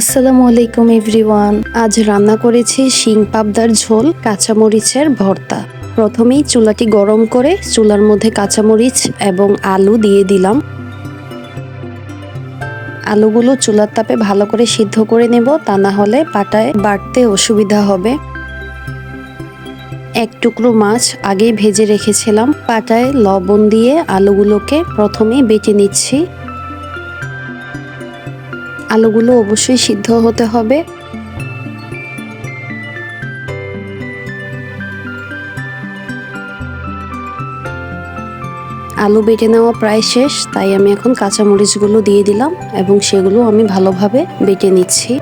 আসসালামু আলাইকুম এভরিওয়ান। আজ রান্না করেছি শিং পাবদার ঝোল, কাঁচামরিচের ভর্তা। প্রথমেই চুলাটি গরম করে চুলার মধ্যে কাঁচামরিচ এবং আলু দিয়ে দিলাম। আলুগুলো চুলার তাপে ভালো করে সিদ্ধ করে নেব, তা না হলে পাটায় বাটতে অসুবিধা হবে। এক টুকরো মাছ আগেই ভেজে রেখেছিলাম। পাটায় লবণ দিয়ে আলুগুলোকে প্রথমেই বেটে নিচ্ছি। আলুগুলো অবশ্যই সিদ্ধ হতে হবে। আলু বেটে নেওয়া প্রায় শেষ, তাই আমি এখন কাঁচামরিচগুলো দিয়ে দিলাম এবং সেগুলো আমি ভালোভাবে বেটে নিচ্ছি।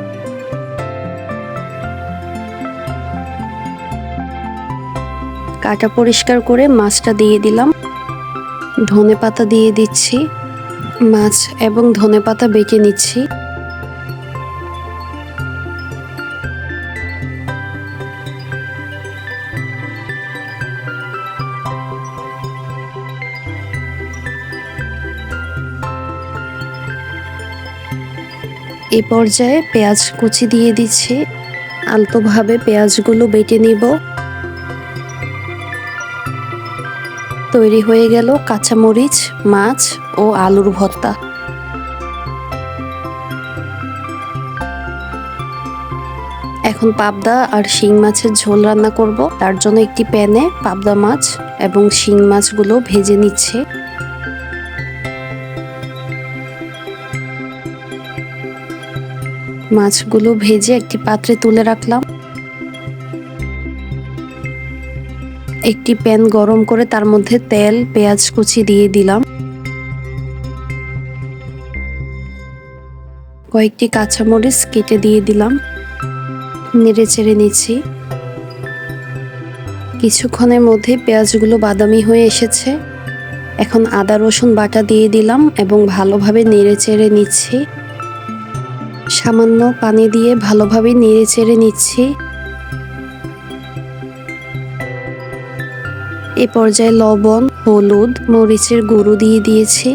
কাটা পরিষ্কার করে মাছটা দিয়ে দিলাম। ধনে পাতা দিয়ে দিচ্ছি। মাছ এবং ধনে পাতা বেটে নিচ্ছি। এ পর্যায়ে পেঁয়াজ কুচি দিয়ে দিচ্ছি। আলতোভাবে পেঁয়াজগুলো বেটে নিব। তৈরি হয়ে গেল কাঁচামরিচ, মাছ ও আলুর ভর্তা। এখন পাবদা আর শিং মাছের ঝোল রান্না করব। তার জন্য একটি প্যানে পাবদা মাছ এবং শিং মাছগুলো ভেজে নিচ্ছে। মাছগুলো ভেজে একটি পাত্রে তুলে রাখলাম। একটি প্যান গরম করে তার মধ্যে তেল, পেঁয়াজ কুচি দিয়ে দিলাম। কয়েকটি কাঁচামরিচ কেটে দিয়ে দিলাম। নেড়ে চেড়ে নিচ্ছি। কিছুক্ষণের মধ্যে পেঁয়াজগুলো বাদামি হয়ে এসেছে। এখন আদা রসুন বাটা দিয়ে দিলাম এবং ভালোভাবে নেড়ে চেড়ে নিচ্ছি। সামান্য পানি দিয়ে ভালোভাবে নেড়ে চেড়ে নিচ্ছি। এ পর্যায়ে লবণ, হলুদ, মরিচের গুঁড়ো দিয়ে দিয়েছি।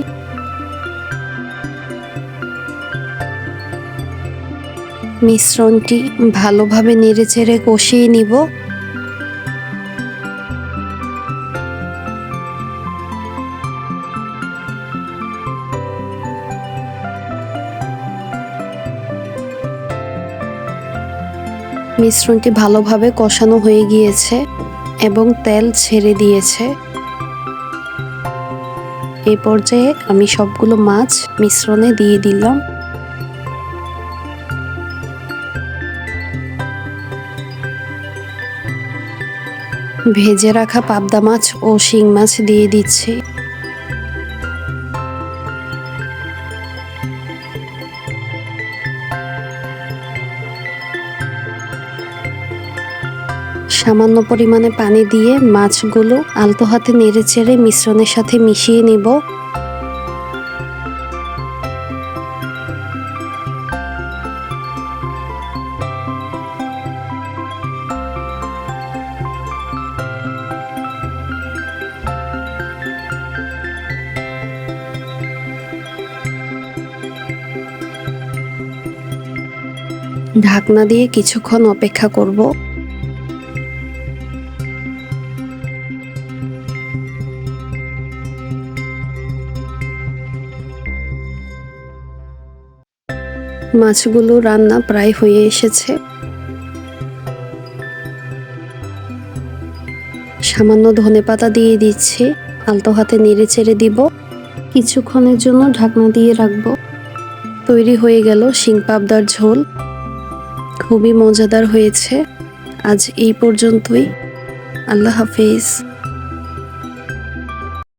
মিশ্রণটি ভালোভাবে নেড়ে চেড়ে কষিয়ে নিব। মিশ্রণটি ভালোভাবে কষানো হয়ে গিয়েছে এবং তেল ছেড়ে দিয়েছে। এ পর্যায়ে আমি সবগুলো মাছ মিশ্রণে দিয়ে দিলাম। ভেজে রাখা পাবদা মাছ ও শিং মাছ দিয়ে দিচ্ছি। সামান্য পরিমাণে পানি দিয়ে মাছগুলো আলতো হাতে নেড়ে চেড়ে মিশ্রণের সাথে মিশিয়ে নিব। ঢাকনা দিয়ে কিছুক্ষণ অপেক্ষা করব। মাছগুলো রান্না প্রায় হয়ে এসেছে। সামান্য ধনে পাতা দিয়ে দিচ্ছি। আলতো হাতে নেড়ে চেড়ে দিব। কিছুক্ষণের জন্য ঢাকনা দিয়ে রাখব। তৈরি হয়ে গেল শিং পাবদার ঝোল। খুবই মজাদার হয়েছে। আজ এই পর্যন্তই। আল্লাহ হাফিজ।